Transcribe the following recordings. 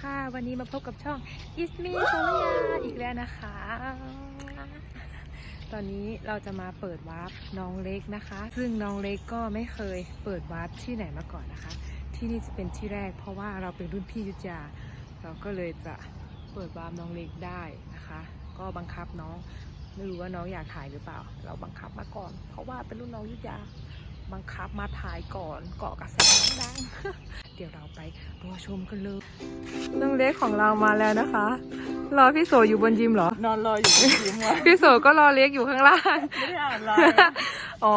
ค่ะ วันนี้มาพบกับช่อง Is Me โซลยาอีกแล้วนะคะ ตอนนี้เราจะมาเปิดวาร์ปน้องเล็กนะคะ ซึ่งน้องเล็กก็ไม่เคยเปิดวาร์ปที่ไหนมาก่อนนะคะ ที่นี่จะเป็นที่แรกเพราะว่าเราเป็นรุ่นพี่ยุทธยา เราก็เลยจะเปิดวาร์ปน้องเล็กได้นะคะ ก็บังคับน้องไม่รู้ว่าน้องอยากถ่ายหรือเปล่า เราบังคับมาก่อน เพราะว่าเป็นรุ่นน้องยุทธยา บังคับมาถ่ายก่อนเกาะกระแสดังๆเดี๋ยวเราไปรอชมกันเลยน้องเล็กของเรามาแล้วนะคะ รอพี่โสอยู่บนยิมเหรอ นอนรออยู่ที่ยิ้มว่ะพี่โสก็รอเล็กอยู่ข้างล่างไม่ได้อ่านไลน์อ๋อ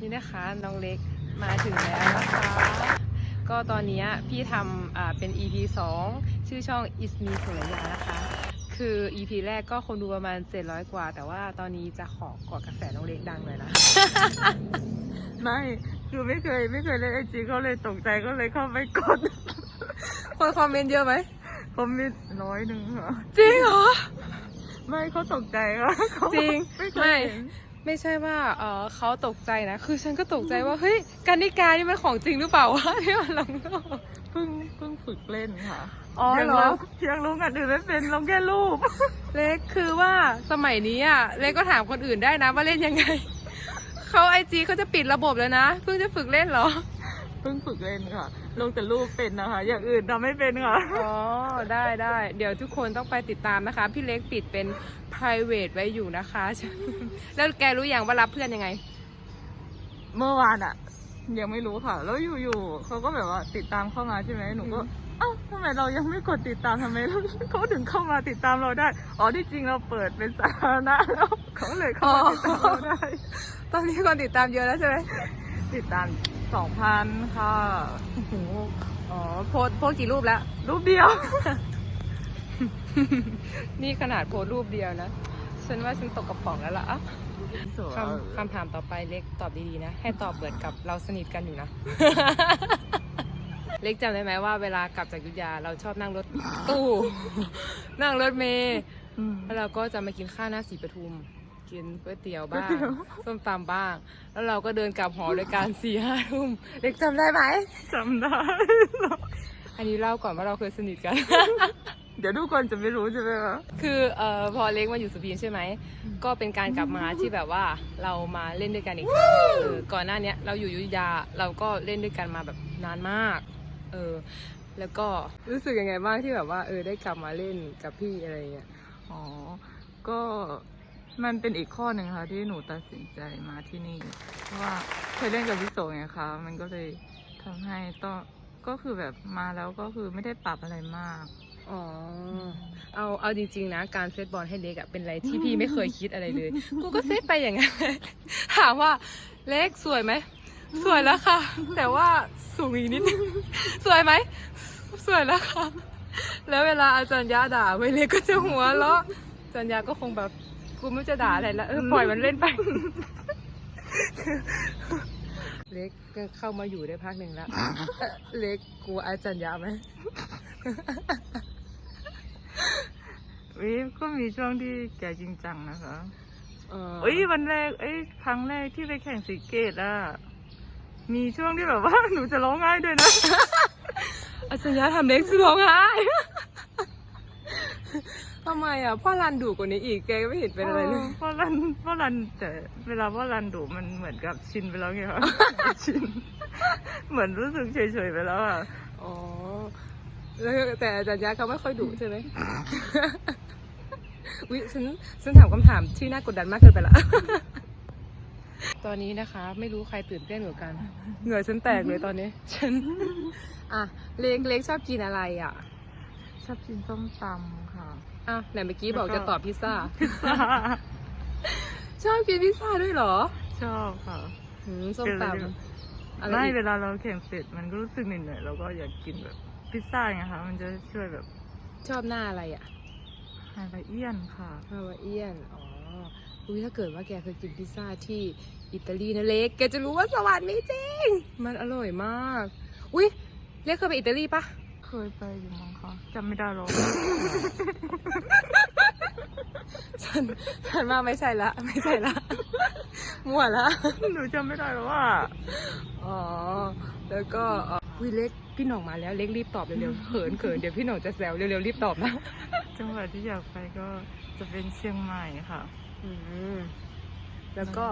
นี่นะคะน้องเล็กมาถึงแล้วนะคะ ก็ตอนนี้พี่ทำอ่าเป็น EP 2 ชื่อช่อง Is Me สวยยานะคะ คือ EP แรกก็คนดูประมาณ 700 กว่า แต่ว่าตอนนี้จะขอกอดกระแสน้องเล็กดังเลยนะ ไม่คือไม่เคยไม่เคยเล่นไอจีเขาเลยตกใจก็เลยเข้าไปกด คนคอมเมนต์เยอะไหมคอมเมนต์ร้อยหนึ่งค่ะจริงเหรอ ไม่เขาตกใจค่ะเขาจริง ไม่เคไม่ยเห็น ไม่ใช่ว่าเออเขาตกใจนะ คือฉันก็ตกใจว่า เฮ้ยการนิกานี่มันของจริงหรือเปล่าวะที่มันลงโลกเพิ่งเพิ่งฝึกเล่นค่ะอ๋อยังเหรอลงยังลงอันอื่นไม่เป็นลงแค่รูป เล็กคือว่าสมัยนี้อะ เล็กก็ถามคนอื่นได้นะว่าเล่นยังไง เขาไอจีเขาจะปิดระบบแล้วนะ เพิ่งจะฝึกเล่นเหรอ เพิ่งฝึกเล่นค่ะ ลงแต่รูปเป็นนะคะ อย่างอื่นทำไม่เป็นค่ะ อ๋อ ได้ได้เดี๋ยวทุกคนต้องไปติดตามนะคะ พี่เล็กปิดเป็น private ไว้อยู่นะคะ แล้วแกรู้อย่างว่ารับเพื่อนยังไง เมื่อวานอะยังไม่รู้ค่ะ แล้วอยู่ๆเขาก็แบบว่าติดตามเข้ามาใช่ไหมหนูก็อืมเอ้าทำไมเรายังไม่กดติดตามทำไมเขาถึงเข้ามาติดตามเราได้ อ๋อที่จริงเราเปิดเป็นสาธารณะแล้วเขาเลยเข้ามาติดตามเราได้ ตอนนี้คนติดตามเยอะแล้วใช่ไหมติดตาม สองพันค่ะโอ้โหอ๋อ โพสต์โพสต์กี่รูปแล้ว รูปเดียว นี่ขนาดโพสต์รูปเดียวนะ ฉันว่าฉันตกกระป๋องแล้วล่ะอะคำคำถามต่อไปเล็กตอบดีๆนะ ให้ตอบเหมือนกับเราสนิทกันอยู่นะ เล็กจำได้ไหมว่าเวลากลับจากอยุธยาเราชอบนั่งรถตู้ นั่งรถเมล์อืมแล้วเราก็จะมากินข้าวหน้าสีปทุม กินก๋วยเตี๋ยวบ้างก๋วยเตี๋ยวส้มตำบ้าง แล้วเราก็เดินกลับหอด้วยกันสี่ห้าทุ่มเล็กจำได้ไหมจำได้ อันนี้เล่าก่อนว่าเราเคยสนิทกัน เดี๋ยวทุกคนจะไม่รู้ใช่ไหมคะคือเอ่อพอเล็กมาอยู่สุพรรณใช่ไหม ก็เป็นการกลับมาที่แบบว่าเรามาเล่นด้วยกันอีกครั้งเออก่อนหน้าเนี้ยเราอยู่อยุธยาเราก็เล่นด้วยกันมาแบบนานมาก เออ แล้วก็รู้สึกยังไงบ้างที่แบบว่าเออได้กลับมาเล่นกับพี่อะไรเงี้ย อ๋อ ก็ มันเป็นอีกข้อหนึ่งค่ะที่หนูตัดสินใจมาที่นี่ เพราะว่าเคยเล่นกับพี่โสไงคะมันก็เลยทำให้ต้องก็คือแบบมาแล้วก็คือไม่ได้ปรับอะไรมากอ๋อ เอาเอาจริงๆนะ การเซตบอลให้เล็กอะเป็นอะไรที่พี่ไม่เคยคิดอะไรเลย กูก็เซตไปอย่างนั้นถามว่าเล็กสวยไหม สวยแล้วค่ะ แต่ว่าสูงอีกนิดนึงสวยไหม สวยแล้วค่ะ แล้วเวลาอาจารย์ยะด่าไว้เล็กก็จะหัวเราะอาจารย์ยะก็คงแบบ กูไม่รู้จะด่าอะไรแล้วเออปล่อยมันเล่นไป เล็กก็เข้ามาอยู่ได้พักหนึ่งแล้วเอ่อเล็กกลัวอาจารย์ยะไหมวิก็มีช่วงที่แกจริงจังนะคะเออเอ้ยวันแรกเอ้ยครั้งแรกที่ไปแข่งสีเกตอะมีช่วงที่แบบว่าหนูจะร้องไห้ด้วยนะ อาจารย์ยะทำเล็กจะร้องไห้ ทำไมอะพ่อรันดุกว่านี้อีกแกก็ไม่เห็นเป็นอะไรเลยเพราะรันเพราะรันแต่เวลาพ่อรันดุมันเหมือนกับชินไปแล้วไงคะชินเหมือนรู้สึกเฉยๆไปแล้วอะอ๋อแล้วแต่อาจารย์ยะเขาไม่ค่อยดุใช่ไหมวิฉันฉันถามคำถามที่น่ากดดันมากเกินไปละตอนนี้นะคะ ไม่รู้ใครตื่นเต้นกว่ากัน เหงื่อฉันแตกเลยตอนนี้ ฉัน อะ เล็กเล็กชอบกินอะไรอะ ชอบกินส้มตำค่ะ อะไหนเมื่อกี้บอกจะตอบพิซซ่าพิซซ่าชอบกินพิซซ่าด้วยเหรอ ชอบค่ะหืมส้มตำอะไรไม่อีกเวลาเราแข่งเสร็จมันก็รู้สึกเหนื่อยๆเราก็อยากกินแบบพิซซ่าไงคะมันจะช่วยแบบชอบหน้าอะไรอะฮาวายเอียนค่ะฮาวาเอียน อ๋ออุ้ยถ้าเกิดว่าแกเคยกินพิซซ่าที่อิตาลีนะเล็ก แกจะรู้ว่าสวรรค์มีจริง มันอร่อยมาก อุ้ยเล็กเคยไปอิตาลีปะเค ยไปอยู่มั้งคะจำไม่ได้หรอก ฉันฉันว่าไม่ใช่ละ ไม่ใช่ละ มั่วละ หนูจำไม่ได้แล้วว่า อ๋อ แล้วก็เอ่อวิเล็กพี่หน่องมาแล้วเล็กรีบตอบเร็วๆเขินเขินเดี๋ยวพี่หน่องจะแซวเร็วๆรีบตอบนะจังหวัดที่อยากไปก็จะเป็นเชียงใหม่ค่ะ อืมแล้วก็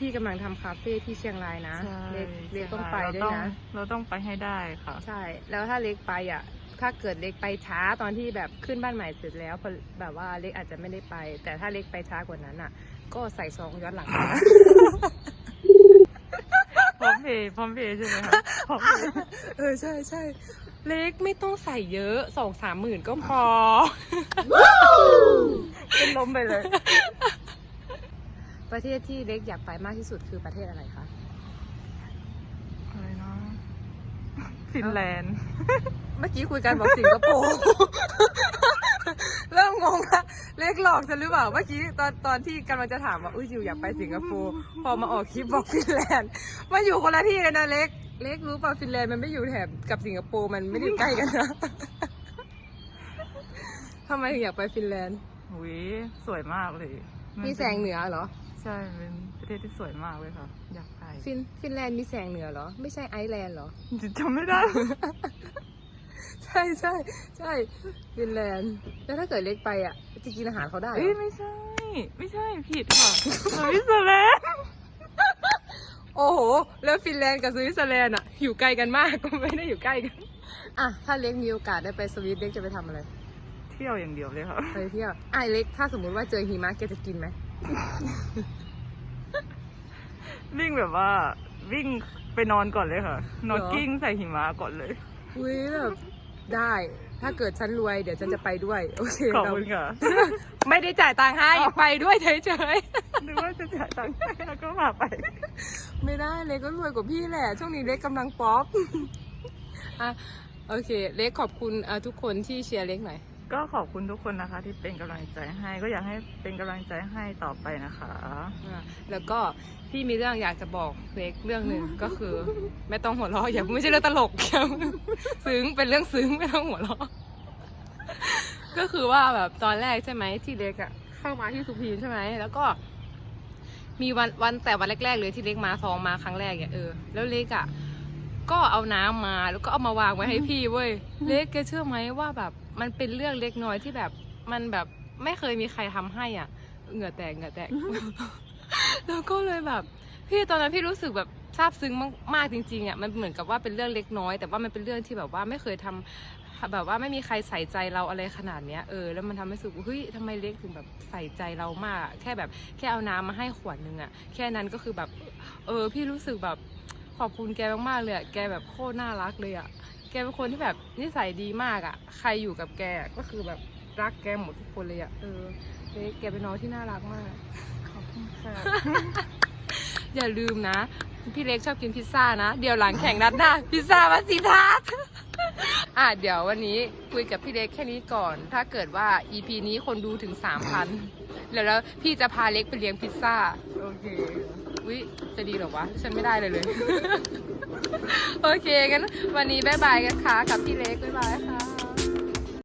พี่กำลังทำคาเฟ่ที่เชียงรายนะ ใช่เล็กเล็กต้องไปเราด้วยต้องนะเราต้องไปให้ได้ค่ะ ใช่ แล้วถ้าเล็กไปอะ ถ้าเกิดเล็กไปช้าตอนที่แบบขึ้นบ้านใหม่เสร็จแล้วพอแบบว่าเล็กอาจจะไม่ได้ไป แต่ถ้าเล็กไปช้ากว่านั้นอะ ก็ใส่ซองย้อนหลังมานะ พร้อมเพย์พร้อมเพย์ใช่ไหมคะพร้อมเพย์เออใช่ใช่เล็กไม่ต้องใส่เยอะสองสามหมื่นก็พอ เป็นลมไปเลย ประเทศที่เล็กอยากไปมากที่สุดคือประเทศอะไรคะ อะไรเนาะฟินแลนด์ เมื่อกี้คุยกันบอกสิงคโปร์ เริ่มงงละเล็กหลอกฉันหรือเปล่า เมื่อกี้ตอนตอนที่กำลังจะถามว่าอุ้ยอยู่อยากไปสิงคโปร์ พอมาออกคลิปบอกฟินแลนด์มันอยู่คนละที่กันนะเล็ก เล็กรู้ป่ะฟินแลนด์มันไม่อยู่แถบกับสิงคโปร์มันไม่ได้อยู่ใกล้กันนะทำไมถึงอยากไปฟินแลนด์หุยสวยมากเลยนมีแสงเหนือเหรอ ใช่เป็นประเทศที่สวยมากเลยค่ะ อยากไปฟินฟินแลนด์มีแสงเหนือเหรอ ไม่ใช่ไอซ์แลนด์เหรอ จำไม่ได้ ใช่ใช่ใช่ฟินแลนด์แล้วถ้าเกิดเล็กไปอะจะกินอาหารเขาได้เหรเอ้ยอไม่ใช่ ไม่ใช่ผิดค่ะสวิตเซอร์แลนด์โอ้โห แล้วฟินแลนด์กับสวิตเซอร์แลนด์อะอยู่ไกลกันมาก ก็ไม่ได้อยู่ใกล้กัน อะถ้าเล็กมีโอกาสได้ไปสวิตเล็กจะไปทำอะไรเที่ยวอย่างเดียวเลยค่ะ ไปเที่ยวอะเล็กถ้าสมมุติว่าเจอหิมะแกจะกินไหม วิ่งแบบว่า วิ่งไปนอนก่อนเลยค่ะ นอนเหรอ กิ้งใส่หิมะก่อนเลย อุ้ยแบบได้ ถ้าเกิดฉันรวยเดี๋ยวฉันจะไปด้วย โอเคขอบเราคุณค่ะ ไม่ได้จ่ายตังค์ให้ไปด้วยเฉยนึกว่าจะจ่ายตังค์ให้แล้วก็พาไป ๆ ไม่ได้เล็กก็รวยกว่าพี่แหละ ช่วงนี้เล็กกำลังป๊อปอะโอเค เล็กขอบคุณอะทุกคนที่เชียร์เล็กหน่อย ก็ขอบคุณทุกคนนะคะ ที่เป็นกำลังใจให้ ก็อยากให้เป็นกำลังใจให้ต่อไปนะคะอะแล้วก็พี่มีเรื่องอยากจะบอกเล็กเรื่องหนึ่งก็คือไม่ต้องหัวเราะอย่าไม่ใช่เรื่องตลกอย่าซึ้งเป็นเรื่องซึ้งไม่ต้องหัวเราะก็คือว่าแบบตอนแรกใช่ไหมที่เล็กอะเข้ามาที่สุพีนใช่ไหมแล้วก็มีวันวันแต่วันแรก ๆ เลยที่เล็กมาซองมาครั้งแรกเนี่ยเออแล้วเล็กอะก็เอาน้ำมาแล้วก็เอามาวางไว้ให้พี่เว้ยเล็กแกเชื่อไหมว่าแบบ มันเป็นเรื่องเล็กน้อยที่แบบมันแบบไม่เคยมีใครทำให้อะ เหงื่อแตกเหงื่อแตก แล้วก็เลยแบบ พี่ตอนนั้นพี่รู้สึกแบบซาบซึ้งมากๆจริงๆอะมันเหมือนกับว่าเป็นเรื่องเล็กน้อย แต่ว่ามันเป็นเรื่องที่แบบว่าไม่เคยทำแบบว่าไม่มีใครใส่ใจเราอะไรขนาดเนี้ยเออแล้วมันทำให้รู้สึกว่าเฮ้ยทำไมเล็กถึงแบบใส่ใจเรามากอะแค่แบบแค่เอาน้ำมาให้ขวดนึงอะแค่นั้นก็คือแบบ เออพี่รู้สึกแบบ ขอบคุณแกมากๆเลยอะแกแบบโคตรน่ารักเลยอะแกเป็นคนที่แบบนิสัยดีมากอะใครอยู่กับแกก็คือแบบรักแกหมดทุกคนเลยอะเออเล็กแกเป็นน้องที่น่ารักมาก ขอบคุณค่ะ อย่าลืมนะ พี่เล็กชอบกินพิซซ่านะ เดี๋ยวหลังแข่งนัดหน้าพิซซ่ามาสิทักอะเดี๋ยววันนี้คุยกับพี่เล็กแค่นี้ก่อน ถ้าเกิดว่า EP นี้คนดูถึงสามพันแล้วแล้วพี่จะพาเล็กไปเลี้ยงพิซซ่า โอเค วิจะดีหรอวะ ฉันไม่ได้เลยเลย โอเคงั้นวันนี้บ๊ายบายกันค่ะ กับพี่เล็กบ๊ายบายค่ะ